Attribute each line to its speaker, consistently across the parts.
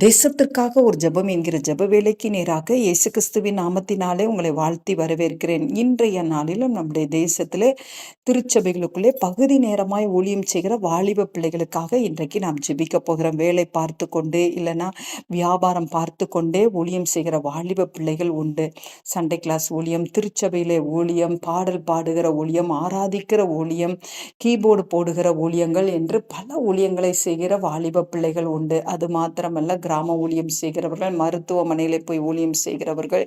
Speaker 1: தேசத்திற்காக ஒரு ஜெபம் என்கிற ஜெப வேலைக்கு நேராக இயேசு கிறிஸ்துவின் நாமத்தினாலே உங்களை வாழ்த்தி வரவேற்கிறேன். இன்றைய நாளிலும் நம்முடைய தேசத்திலே திருச்சபைகளுக்குள்ளே பகுதி நேரமாய் ஊழியம் செய்கிற வாலிப பிள்ளைகளுக்காக இன்றைக்கு நாம் ஜெபிக்க போகிறோம். வேலை பார்த்து கொண்டு இல்லைன்னா வியாபாரம் பார்த்து கொண்டே ஊழியம் செய்கிற வாலிப பிள்ளைகள் உண்டு. சண்டே கிளாஸ் ஊழியம் திருச்சபையிலே ஊழியம் பாடல் பாடுகிற ஊழியம் ஆராதிக்கிற ஊழியம் கீபோர்டு போடுகிற ஊழியங்கள் என்று பல ஊழியங்களை செய்கிற வாலிப பிள்ளைகள் உண்டு. அது மாத்திரமல்ல கிராம ஊழியம் செய்கிறவர்கள் மருத்துவமனையில் போய் ஊழியம் செய்கிறவர்கள்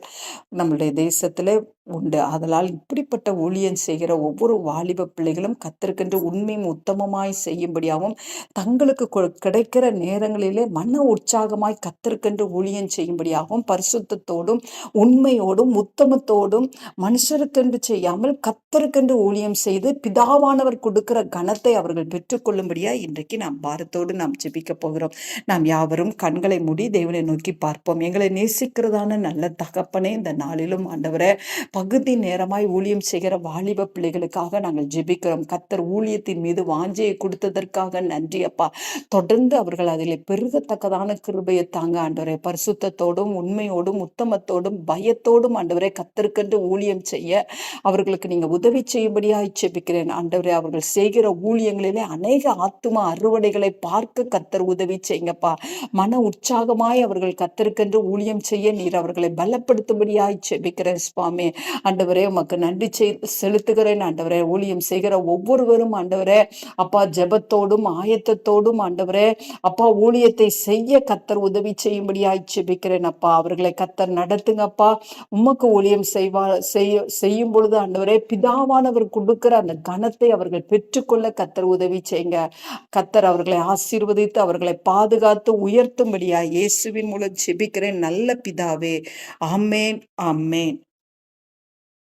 Speaker 1: நம்மளுடைய தேசத்தில் உண்டு. அதனால் இப்படிப்பட்ட ஊழியம் செய்கிற ஒவ்வொரு வாலிப பிள்ளைகளும் கத்திருக்கின்ற உண்மையும் உத்தமமாய் செய்யும்படியாகவும் தங்களுக்கு கிடைக்கிற நேரங்களிலே மன உற்சாகமாய் கத்திருக்கின்ற ஊழியம் செய்யும்படியாகவும் பரிசுத்தத்தோடும் உண்மையோடும் உத்தமத்தோடும் மனுஷருக்கென்று செய்யாமல் கத்தருக்கென்று ஊழியம் செய்து பிதாவானவர் கொடுக்கிற கனத்தை அவர்கள் பெற்றுக்கொள்ளும்படியா இன்றைக்கு நாம் பாரத்தோடு நாம் ஜெபிக்க போகிறோம். நாம் யாவரும் கண்களை மூடி தேவனை நோக்கி பார்ப்போம். எங்களை நேசிக்கிறதான நல்ல தகப்பனே இந்த நாளிலும் ஆண்டவரை பகுதி நேரமாய் ஊழியம் செய்கிற வாலிப பிள்ளைகளுக்காக நாங்கள் ஜெபிக்கிறோம். கத்தர் ஊழியத்தின் மீது வாஞ்சையை கொடுத்ததற்காக நன்றி அப்பா. தொடர்ந்து அவர்கள் அதில் பெருகத்தக்கதான கிருபையை தாங்க ஆண்டவரே. பரிசுத்தத்தோடும் உண்மையோடும் உத்தமத்தோடும் பயத்தோடும் ஆண்டவரே கத்தருக்கென்று ஊழியம் செய்ய அவர்களுக்கு நீங்க உதவி செய்யும்படியாய் ஜெபிக்கிறேன். ஆண்டவரே அவர்கள் செய்கிற ஊழியங்களிலே அநேக ஆத்தும அறுவடைகளை பார்க்க கத்தர் உதவி செய்யுங்கப்பா. மன உற்சாகமாய் அவர்கள் கத்தருக்கென்று ஊழியம் செய்ய நீர் அவர்களை பலப்படுத்தும்படியாய் ஜெபிக்கிறேன் சுவாமி. ஆண்டவரே உமக்கு நன்றி செய் செலுத்துகிறேன். ஆண்டவரே ஊழியம் செய்கிற ஒவ்வொருவரும் ஆண்டவரே அப்பா ஜெபத்தோடும் ஆயத்தத்தோடும் ஆண்டவரே அப்பா ஊழியத்தை செய்ய கத்தர் உதவி செய்யும்படியாய் ஜெபிக்கிறேன் அப்பா. அவர்களை கத்தர் நடத்துங்கப்பா உமக்கு ஊழியம் செய்வா செய்ய செய்யும் பொழுது ஆண்டவரே பிதாவானவர் கொடுக்கிற அந்த கணத்தை அவர்கள் பெற்றுக்கொள்ள கத்தர் உதவி செய்யுங்க. கத்தர் அவர்களை ஆசீர்வதித்து அவர்களை பாதுகாத்து உயர்த்தும்படியா இயேசுவின் மூலம் ஜெபிக்கிறேன். நல்ல பிதாவே. ஆமேன் ஆமேன்.